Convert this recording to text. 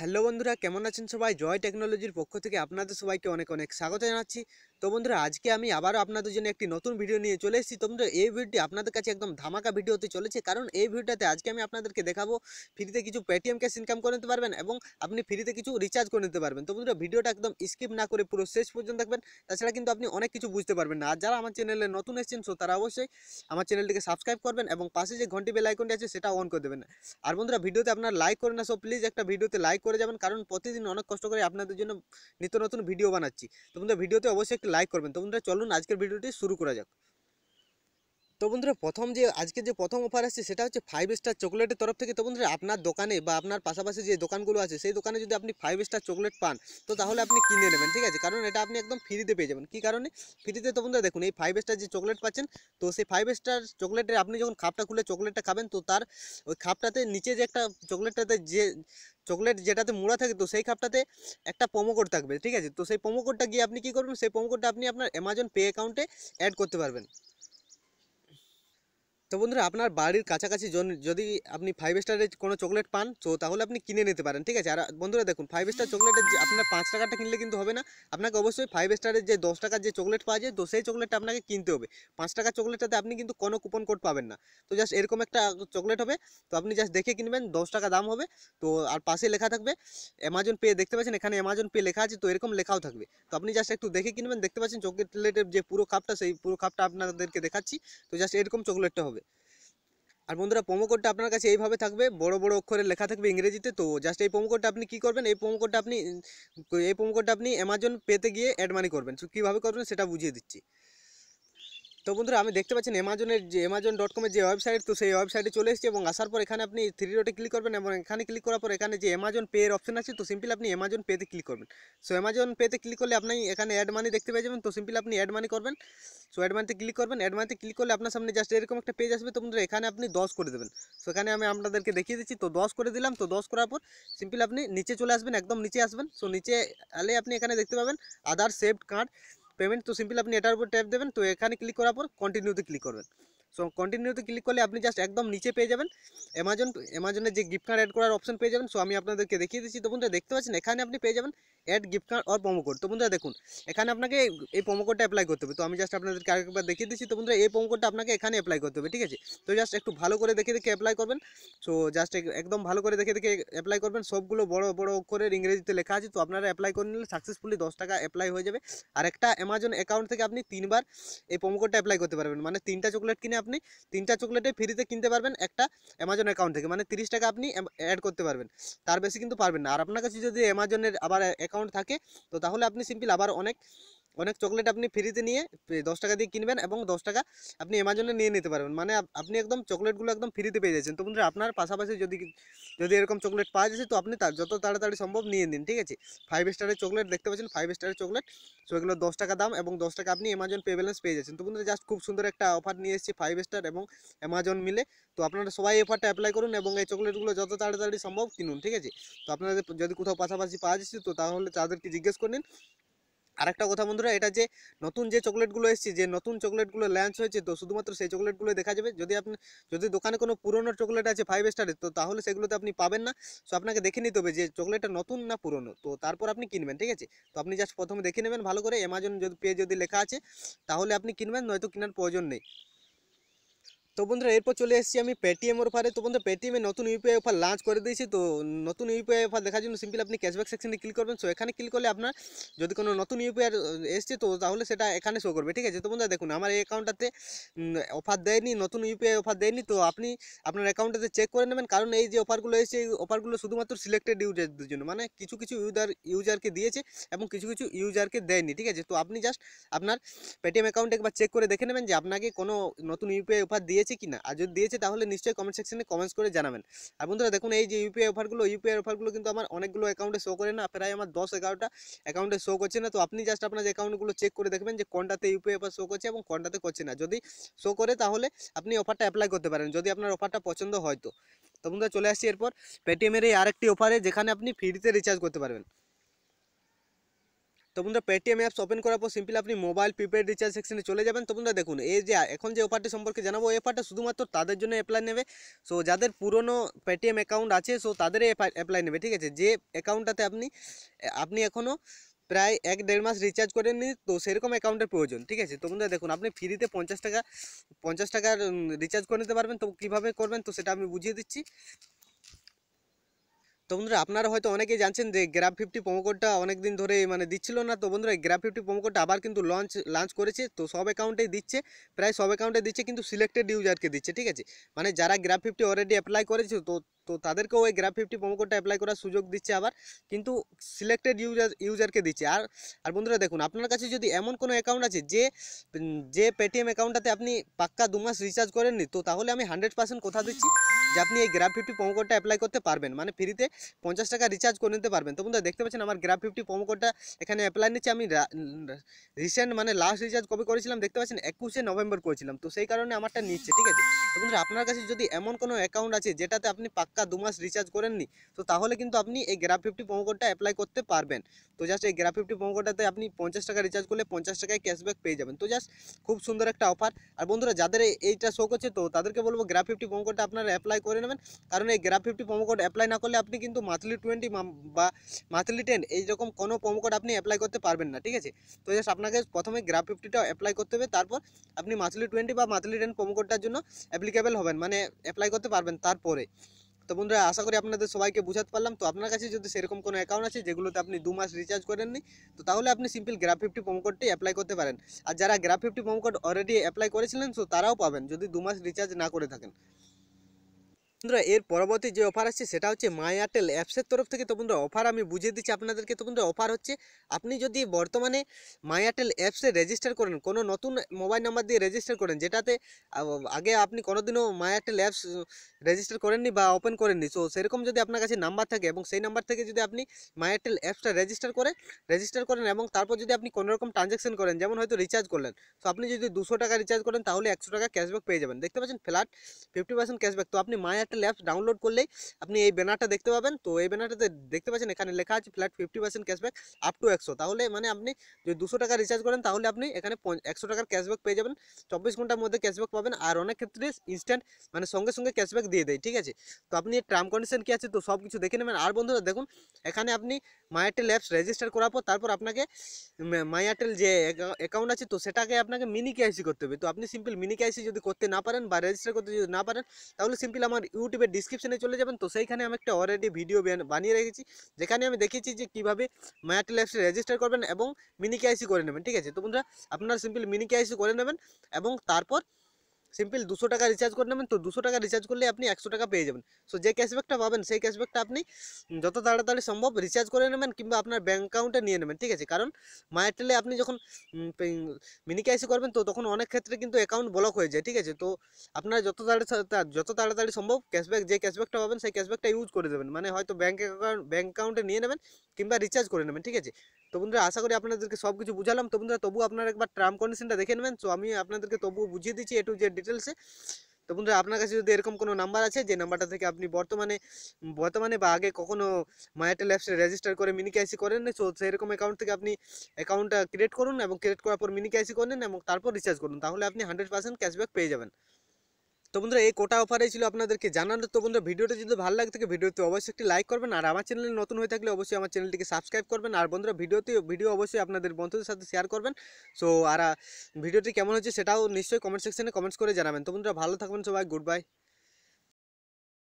Hello বন্ধুরা, কেমন আছেন সবাই? জয় টেকনোলজির পক্ষ থেকে আপনাদের সবাইকে অনেক অনেক স্বাগত জানাচ্ছি। তো বন্ধুরা, আজকে আমি আবারও আপনাদের জন্য একটি নতুন ভিডিও নিয়ে চলে এসেছি। তো বন্ধুরা, এই ভিডিওটি আপনাদের কাছে একদম ধামাকা ভিডিও হতে চলেছে। কারণ এই ভিডিওটাতে আজকে আমি আপনাদেরকে দেখাবো ফ্রিতে কিছু পেটিএম ক্যাশ ইনকাম করে নিতে পারবেন এবং আপনি ফ্রিতে কিছু রিচার্জ করে নিতে পারবেন। তো বন্ধুরা ভিডিওটা একদম স্কিপ না করে পুরো শেষ পর্যন্ত দেখবেন। তাছাড়া কিন্তু আপনি অনেক কিছু বুঝতে পারবেন না। আর যারা আমার চ্যানেলে নতুন এসেছেন সো তারা অবশ্যই আমার চ্যানেলটিকে সাবস্ক্রাইব করবেন এবং পাশে যে ঘন্টি বেল আইকনটি আছে, সেটা অন করে দেবেন। আর বন্ধুরা ভিডিওতে আপনার লাইক করে না সো প্লিজ একটা ভিডিওতে লাইক করে যাবেন, কারণ প্রতিদিন অনেক কষ্ট করে আপনাদের জন্য নিত্য নতুন ভিডিও বানাচ্ছি। তো বন্ধুরা ভিডিওতে অবশ্যই একটি লাইক করবেন। তো বন্ধুরা, চলুন আজকের ভিডিওটি শুরু করা যাক। তো বন্ধুরা প্রথম যে, আজকে যে প্রথম অফার আসছে সেটা হচ্ছে ফাইভ স্টার চকলেটের তরফ থেকে তো বন্ধুরা আপনার দোকানে বা আপনার পাশাপাশি যে দোকানগুলো আছে সেই দোকানে যদি আপনি ফাইভ স্টার চকলেট পান, তো তাহলে আপনি কিনে নেবেন, ঠিক আছে? কারণ এটা আপনি একদম ফ্রিতে পেয়ে যাবেন। কী কারণে? ফ্রিতে তো বন্ধুরা দেখুন, এই ফাইভ স্টার যে চকলেট পাচ্ছেন, তো সেই ফাইভ স্টার চকলেটের আপনি যখন খাপটা খুলে চকলেটটা খাবেন, তো তার ওই খাপটাতে নিচে যে একটা চকলেটটাতে যে চকলেট যেটাতে মোড়া থাকে, তো সেই খাপটাতে একটা প্রোমো কোড থাকবে, ঠিক আছে? তো সেই প্রোমো কোডটা গিয়ে আপনি কী করবেন? সেই প্রোমো কোডটা আপনি আপনার অ্যামাজন পে অ্যাকাউন্টে অ্যাড করতে পারবেন। তো বন্ধুরা, আপনার বাড়ির কাছাকাছি যদি আপনি ফাইভ স্টারের কোনো চকলেট পান, তো তাহলে আপনি কিনে নিতে পারেন, ঠিক আছে? আর বন্ধুরা দেখুন ফাইভ স্টার চকলেটের যে, আপনার পাঁচ টাকাটা কিনলে কিন্তু হবে না। আপনাকে অবশ্যই ফাইভ স্টারের যে, দশ টাকার যে চকলেট পাওয়া যায়, তো সেই চকলেটটা আপনাকে কিনতে হবে। পাঁচ টাকার চকলেটটাতে আপনি কিন্তু কোনো কুপন কোড পাবেন না। তো জাস্ট এরকম একটা চকলেট হবে, তো আপনি জাস্ট দেখে কিনবেন, দশ টাকা দাম হবে। তো আর পাশে লেখা থাকবে অ্যামাজন পে দেখতে পাচ্ছেন এখানে অ্যামাজন পে লেখা আছে, তো এরকম লেখাও থাকবে। তো আপনি জাস্ট একটু দেখে কিনবেন, দেখতে পাচ্ছেন চকলেটের যে পুরো কাপটা সেই পুরো কাপটা আপনাদেরকে দেখাচ্ছি। তো জাস্ট এরকম চকলেটটা হবে। আর বন্ধুরা প্রোমো কোডটা আপনার কাছে এইভাবে থাকবে। বড় বড় অক্ষরে লেখা থাকবে ইংরেজিতে। তো জাস্ট এই প্রোমো কোডটা আপনি কী করবেন? এই প্রোমো কোডটা আপনি, এই প্রোমো কোডটা আপনি অ্যামাজন পেতে গিয়ে অ্যাড মানি করবেন। কীভাবে করবেন সেটা বুঝিয়ে দিচ্ছি। তো বন্ধুরা, আমি দেখতে পাচ্ছেন অ্যামাজনের যে অ্যামাজন ডট কমের যে ওয়েবসাইট তো সেই ওয়েবসাইটে চলে এসেছে এবং আসার পর এখানে আপনি থ্রি ডটে ক্লিক করবেন এবং এখানে ক্লিক করার পর এখানে যে অ্যামাজন পে এর অপশন আছে, তো সিম্পল আপনি অ্যামাজন পেতে ক্লিক করবেন। সো অ্যামাজন পেতে ক্লিক করলে আপনি এখানে অ্যাড মানি দেখতে পেয়ে যাবেন, তো সিম্পল আপনি অ্যাড মানি করবেন। সো অ্যাড মানিতে ক্লিক করবেন অ্যাড মানিতে ক্লিক করলে আপনার সামনে জাস্ট এরকম একটা পেজ আসবে, তো বন্ধুরা, এখানে আপনি দশ করে দেবেন। সো এখানে আমি আপনাদেরকে দেখিয়ে দিচ্ছি, তো দশ করে দিলাম, তো দশ করার পর সিম্পল আপনি নিচে চলে আসবেন, একদম নিচে আসবেন। সো নিচে আলে আপনি এখানে দেখতে পাবেন আদার সেভড কার্ড পেমেন্ট তো সিম্পল আপনি এটার উপর ট্যাপ দেবেন, তো এখানে ক্লিক করার পর কন্টিনিউতে ক্লিক করবেন। সো কন্টিনিউতে ক্লিক করলে আপনি জাস্ট একদম নিচে পেয়ে যাবেন। অ্যামাজন অ্যামাজনের যে গিফট কার্ড অ্যাড করার অপশন পেয়ে যাবেন। সো আমি আপনাদেরকে দেখিয়ে দিচ্ছি। তো বন্ধুরা, দেখতে পাচ্ছেন? এখানে আপনি পেয়ে যাবেন add gift card or promo code তো বন্ধুরা, দেখুন, এখানে আপনাকে এই প্রোমো কোডটা অ্যাপ্লাই করতে হবে। তো আমি জাস্ট আপনাদেরকে আরেকবার দেখিয়ে দিচ্ছি। তো বন্ধুরা, এই প্রোমো কোডটা আপনাকে এখানে অ্যাপ্লাই করতে হবে, ঠিক আছে? তো জাস্ট একটু ভালো করে দেখে দেখে অ্যাপ্লাই করবেন। সো জাস্ট একদম ভালো করে দেখে দেখে অ্যাপ্লাই করবেন। সবগুলো বড় বড় অক্ষরের ইংরেজিতে লেখা আছে। তো আপনারা অ্যাপ্লাই করে নিলে সাকসেসফুলি দশ টাকা অ্যাপ্লাই হয়ে যাবে। আর একটা অ্যামাজন অ্যাকাউন্ট থেকে আপনি তিনবার এই প্রোমো কোডটা অ্যাপ্লাই করতে পারবেন। মানে তিনটা চকলেট কিনে আপনি তিনটা চকলেটে ফ্রিতে কিনতে পারবেন, একটা অ্যামাজন অ্যাকাউন্ট থেকে। মানে তিরিশ টাকা আপনি অ্যাড করতে পারবেন। তার বেশি কিন্তু পারবেন না। আর আপনার কাছে যদি অ্যামাজনের আবার অ্যাকাউন্ট থাকে, তো তাহলে আপনি সিম্পল আবার অনেক অনেক চকলেট আপনি ফ্রিতে নিয়ে দশ টাকা দিয়ে কিনবেন এবং দশ টাকা আপনি অ্যামাজনে নিয়ে নিতে পারবেন। মানে আপনি একদম চকলেটগুলো একদম ফ্রিতে পেয়ে যাচ্ছেন। তো বন্ধুরা, আপনার পাশাপাশি যদি যদি এরকম চকলেট পাওয়া যাচ্ছে, তো আপনি তার, যত তাড়াতাড়ি সম্ভব নিয়ে নিন, ঠিক আছে? ফাইভ স্টারের চকলেট দেখতে পাচ্ছেন ফাইভ স্টারের চকলেট সো এগুলো দশ টাকা দাম এবং দশ টাকা আপনি অ্যামাজন পে ব্যালেন্স পেয়ে যাচ্ছেন। তো বন্ধুরা জাস্ট খুব সুন্দর একটা অফার নিয়ে এসেছি ফাইভ স্টার এবং অ্যামাজন মিলে। তো আপনারা সবাই অফারটা অ্যাপ্লাই করুন এবং এই চকলেটগুলো যত তাড়াতাড়ি সম্ভব কিনুন, ঠিক আছে? তো আপনাদের যদি কোথাও পাশাপাশি পাওয়া যাচ্ছে, তো তাহলে তাদেরকে জিজ্ঞেস করে নিন। আরেকটা কথা বন্ধুরা, এটা যে নতুন যে চকলেটগুলো এসেছে, যে নতুন চকলেটগুলো লঞ্চ হয়েছে, তো শুধুমাত্র সেই চকলেটগুলো দেখা যাবে। যদি আপনি, যদি দোকানে কোনো পুরনো চকলেট আছে ফাইভ স্টারের তো তাহলে সেগুলোতে আপনি পাবেন না। সো আপনাকে দেখে নিতে হবে যে চকলেটটা নতুন না পুরনো। তো তারপর আপনি কিনবেন, ঠিক আছে? তো আপনি জাস্ট প্রথমে দেখে নেবেন ভালো করে। অ্যামাজন যদি পেয়ে যদি লেখা আছে, তাহলে আপনি কিনবেন, নয়তো কেনার প্রয়োজন নেই। তো বন্ধুরা, এরপর চলে এসেছি আমি পেটিএম অফারে তো বন্ধুরা পেটিএমে নতুন ইউপিআই অফার লঞ্চ করে দিয়েছি। তো নতুন ইউপিআই অফার দেখার জন্য সিম্পল আপনি ক্যাশব্যাক সেকশনে ক্লিক করবেন। সো এখানে ক্লিক করলে আপনার যদি কোনো নতুন ইউপিআই এসছে, তো তাহলে সেটা এখানে শো করবে, ঠিক আছে? তো বন্ধুরা, দেখুন, আমার এই অ্যাকাউন্টটাতে অফার দেয়নি, নতুন ইউপিআই অফার দেয়নি। তো আপনি আপনার অ্যাকাউন্টটাতে চেক করে নেবেন। কারণ এই যে অফারগুলো এসেছে, এই অফারগুলো শুধুমাত্র সিলেক্টেড ইউজারদের জন্য। মানে কিছু কিছু ইউজার ইউজারকে দিয়েছে এবং কিছু কিছু ইউজারকে দেয়নি, ঠিক আছে? তো আপনি জাস্ট আপনার পেটিএম অ্যাকাউন্টে একবার চেক করে দেখে নেবেন যে আপনাকে কোনো নতুন ইউপিআই অফার দিয়েছে কি না আর যদি দিয়েছে, তাহলে নিশ্চয়ই কমেন্ট সেকশনে কমেন্টস করে জানাবেন। আর বন্ধুরা, দেখুন, এই যে ইউপিআই অফারগুলো ইউপিআই অফারগুলো কিন্তু আমার অনেকগুলো অ্যাকাউন্টে শো করে না, প্রায় আমার দশ এগারোটা অ্যাকাউন্টে শো করছে না। তো আপনি জাস্ট আপনার অ্যাকাউন্টগুলো চেক করে দেখবেন যে কোনটাতে ইউপিআই অফার শো করছে এবং কোনটাতে করছে না। যদি শো করে, তাহলে আপনি অফারটা অ্যাপ্লাই করতে পারেন, যদি আপনার অফারটা পছন্দ হয় তো। তো বন্ধুরা, চলে আসছি এরপর। পেটিএমের এই আরেকটি অফারে যেখানে আপনি ফ্রিতে রিচার্জ করতে পারবেন। তো বন্ধুরা পেটিএম অ্যাপস ওপেন করার পর সিম্পল আপনি মোবাইল প্রিপেড রিচার্জ সেকশনে চলে যাবেন। তো বন্ধুরা, দেখুন, এই যে, এখন যে অফারটি সম্পর্কে জানাব, এই অফারটা শুধুমাত্র তাদের জন্য অ্যাপ্লাই নেবে। সো যাদের পুরনো পেটিএম অ্যাকাউন্ট আছে সো তাদেরই অ্যাপ্লাই নেবে, ঠিক আছে? যে অ্যাকাউন্টটাতে আপনি আপনি এখনও প্রায় এক দেড় মাস রিচার্জ করেননি, তো সেরকম অ্যাকাউন্টের প্রয়োজন, ঠিক আছে? তো বন্ধুরা, দেখুন, আপনি ফ্রিতে পঞ্চাশ টাকা, পঞ্চাশ টাকার রিচার্জ করে নিতে পারবেন। তো কীভাবে করবেন, তো সেটা আমি বুঝিয়ে দিচ্ছি। তো বন্ধুরা, আপনারা হয়তো অনেকেই জানছেন যে গ্রাফ ফিফটি কোডটা অনেক দিন ধরে মানে দিচ্ছিল না। তো বন্ধুরা গ্রাফ ফিফটি কোডটা আবার কিন্তু লঞ্চ লঞ্চ করেছে। তো সব অ্যাকাউন্টেই দিচ্ছে, প্রায় সব অ্যাকাউন্টে দিচ্ছে, কিন্তু সিলেক্টেড ইউজারকে দিচ্ছে, ঠিক আছে? মানে যারা গ্রাফ ফিফটি অলরেডি অ্যাপ্লাই করেছে, তো তো তাদেরকেও ওই গ্রাফ ফিফটি কোডটা অ্যাপ্লাই করার সুযোগ দিচ্ছে আবার, কিন্তু সিলেক্টেড ইউজার ইউজারকে দিচ্ছে। আর আর বন্ধুরা দেখুন, আপনার কাছে যদি এমন কোনো অ্যাকাউন্ট আছে যে যে পেটিএম অ্যাকাউন্টটাতে আপনি পাক্কা দু মাস রিচার্জ করেননি, তো তাহলে আমি হান্ড্রেড পার্সেন্ট কথা দিচ্ছি। যে আপনি এই গ্রাফ ফিফটি প্রোমো কোডটা অ্যাপ্লাই করতে পারবেন। মানে ফ্রিতে পঞ্চাশ টাকা রিচার্জ করে নিতে পারবেন। তো বন্ধুরা, দেখতে পাচ্ছেন আমার গ্রাফ ফিফটি প্রোমো কোডটা এখানে অ্যাপ্লাই নিচ্ছে। আমি রিসেন্ট মানে লাস্ট রিচার্জ কবে করেছিলাম? দেখতে পাচ্ছেন, একুশে নভেম্বর করেছিলাম। তো সেই কারণে আমারটা নিচ্ছে, ঠিক আছে? তো বন্ধুরা, আপনার কাছে যদি এমন কোনো অ্যাকাউন্ট আছে যেটাতে আপনি পাক্কা দু মাস রিচার্জ করেননি, তো তাহলে কিন্তু আপনি এই গ্রাফ ফিফটি প্রোমো কোডটা অ্যাপ্লাই করতে পারবেন। তো জাস্ট এই গ্রাফ ফিফটি প্রোমো কোডটাতে আপনি পঞ্চাশ টাকা রিচার্জ করলে পঞ্চাশ টাকায় ক্যাশব্যাক পেয়ে যাবেন। তো জাস্ট খুব সুন্দর একটা অফার আর বন্ধুরা, যাদের এইটা শো করছে তো তাদেরকে বলব গ্রাফ ফিফটি প্রোমো কোডটা আপনারা অ্যাপ্লাই করে নেবেন। কারণ এই গ্রাফ ফিফটি কোড অ্যাপ্লাই না করলে আপনি কিন্তু মান্থলি টোয়েন্টি বা মান্থলি টেন এইরকম কোনো কোড আপনি অ্যাপ্লাই করতে পারবেন না, ঠিক আছে? তো জাস্ট আপনাকে প্রথমে গ্রাফ ফিফটিটা অ্যাপ্লাই করতে হবে, তারপর আপনি মান্থলি টোয়েন্টি বা মান্থলি টেন কোডটার জন্য অ্যাপ্লিকেবল হবেন মানে অ্যাপ্লাই করতে পারবেন তারপরে। তো বন্ধুরা, আশা করি আপনাদের সবাইকে বোঝাতে পারলাম। তো আপনার কাছে যদি সেরকম কোনো অ্যাকাউন্ট আছে যেগুলোতে আপনি দু মাস রিচার্জ করেননি, তো তাহলে আপনি সিম্পল গ্রাফ ফিফটি কোডটি অ্যাপ্লাই করতে পারেন। আর যারা grab fifty code already apply করেছিলেন, তো তারাও পাবেন, যদি দু মাস রিচার্জ না করে থাকেন। বন্ধুরা, এর পরবর্তী যে অফার আছে সেটা হচ্ছে মাই এয়ারটেল অ্যাপসের তরফ থেকে। তো বন্ধুরা অফার আমি বুঝিয়ে দিচ্ছি আপনাদেরকে। তো বন্ধুরা অফার হচ্ছে, আপনি যদি বর্তমানে মাই এয়ারটেল অ্যাপসে রেজিস্টার করেন, কোনো নতুন মোবাইল নাম্বার দিয়ে রেজিস্টার করেন, যেটাতে আগে আপনি কোনোদিনও মাই এয়ারটেল অ্যাপস রেজিস্টার করেননি বা ওপেন করেননি। সো সেরকম যদি আপনার কাছে নাম্বার থাকে এবং সেই নাম্বার থেকে যদি আপনি মাই এয়ারটেল অ্যাপসটা রেজিস্টার করে রেজিস্টার করেন এবং তারপর যদি আপনি কোনো রকম ট্রানজ্যাকশন করেন, যেমন হয়তো রিচার্জ করলেন, তো আপনি যদি দুশো টাকা রিচার্জ করেন, তাহলে একশো টাকা ক্যাশব্যাক পেয়ে যাবেন। দেখতে পাচ্ছেন ফ্ল্যাট ফিফটি পার্সেন্ট ক্যাশব্যাক তো আপনি মাই এয়ারটেল অ্যাপস ডাউনলোড করলেই আপনি এই ব্যানারটা দেখতে পাবেন। তো এই ব্যানারটাতে দেখতে পাচ্ছেন এখানে লেখা আছে flat fifty percent cashback up to একশো। তাহলে মানে আপনি যদি দুশো টাকা রিচার্জ করেন, তাহলে আপনি এখানে একশো টাকার ক্যাশব্যাক পেয়ে যাবেন। চব্বিশ ঘণ্টার মধ্যে ক্যাশব্যাক পাবেন আর অনেক ক্ষেত্রে ইনস্ট্যান্ট মানে সঙ্গে সঙ্গে ক্যাশব্যাক দিয়ে দেয়, ঠিক আছে? তো আপনি টার্ম কন্ডিশন কী আছে তো সব কিছু দেখে নেবেন। আর বন্ধুরা দেখুন, এখানে আপনি মাই এয়ারটেল অ্যাপস রেজিস্টার করার পর তারপর আপনাকে মাই এয়ারটেল যে অ্যাকাউন্ট আছে তো সেটাকে আপনাকে মিনি কেআইসি করতে হবে। তো আপনি সিম্পল মিনি কেআইসি যদি করতে না পারেন বা রেজিস্টার করতে যদি না পারেন, তাহলে সিম্পল আমার ইউটিউবের ডিসক্রিপশানে চলে যাবেন। তো সেইখানে আমি একটা অলরেডি ভিডিও বানিয়ে রেখেছি। যেখানে আমি দেখেছি যে কীভাবে মায়াটেল অ্যাপসে রেজিস্টার করবেন এবং মিনি কেআইসি করে নেবেন, ঠিক আছে? তো বন্ধুরা, আপনারা সিম্পল মিনি কেআইসি করে নেবেন এবং তারপর সিম্পল দুশো টাকা রিচার্জ করে নেবেন, তো দুশো টাকা রিচার্জ করলে আপনি একশো টাকা পেয়ে যাবেন। সো যে ক্যাশব্যাকটা পাবেন, সেই ক্যাশব্যাকটা আপনি যত তাড়াতাড়ি সম্ভব রিচার্জ করে নেবেন কিংবা আপনার ব্যাঙ্ক অ্যাকাউন্টে নিয়ে নেবেন, ঠিক আছে? কারণ মায়ারটেলে আপনি যখন মিনি কেআইসি করবেন, তো তখন অনেক ক্ষেত্রে কিন্তু অ্যাকাউন্ট ব্লক হয়ে যায়, ঠিক আছে? তো আপনারা যত তাড়াতাড়ি যত তাড়াতাড়ি সম্ভব ক্যাশব্যাক যে ক্যাশব্যাকটা পাবেন, সেই ক্যাশব্যাকটা ইউজ করে দেবেন। মানে হয়তো ব্যাঙ্ক অ্যাকাউন্ট ব্যাঙ্ক অ্যাকাউন্টে নিয়ে নেবেন কিংবা রিচার্জ করে নেবেন, ঠিক আছে? তো বন্ধুরা, আশা করি আপনাদেরকে সব কিছু বুঝালাম। তো বন্ধুরা তবু আপনারা একবার টার্ম কন্ডিশনটা দেখে নেবেন। তো আমি আপনাদেরকে তবু বুঝিয়ে দিচ্ছি এ যে ডিটেলসে তো বন্ধুরা, আপনার কাছে যদি এরকম কোনো নাম্বার আছে, যে নাম্বারটা থেকে আপনি বর্তমানে বর্তমানে বা আগে কখনো মায়াটেল অ্যাপসে রেজিস্টার করে মিনি কেআইসি করেন সো সেরকম অ্যাকাউন্ট থেকে আপনি অ্যাকাউন্টটা ক্রিয়েট করুন এবং ক্রিয়েট করার পর মিনি কেআইসি করে নিন এবং তারপর রিচার্জ করুন। তাহলে আপনি হান্ড্রেড পার্সেন্ট ক্যাশব্যাক পেয়ে যাবেন। তো বন্ধুরা, এই কোটা অফারে ছিল আপনাদেরকে জানানো। তো বন্ধুরা, ভিডিওটা যদি ভালো লাগে থাকে ভিডিওতে অবশ্যই একটি লাইক করবেন। আর আমার চ্যানেলে নতুন হয়ে থাকলে অবশ্যই আমার চ্যানেলটিকে সাবস্ক্রাইব করবেন। আর বন্ধুরা, ভিডিওতে, ভিডিও অবশ্যই আপনাদের বন্ধুদের সাথে শেয়ার করবেন। সো, আর ভিডিওটি কেমন হচ্ছে সেটাও নিশ্চয়ই কমেন্ট সেকশনে কমেন্টস করে জানাবেন। তো বন্ধুরা, ভালো থাকবেন সবাই গুড বাই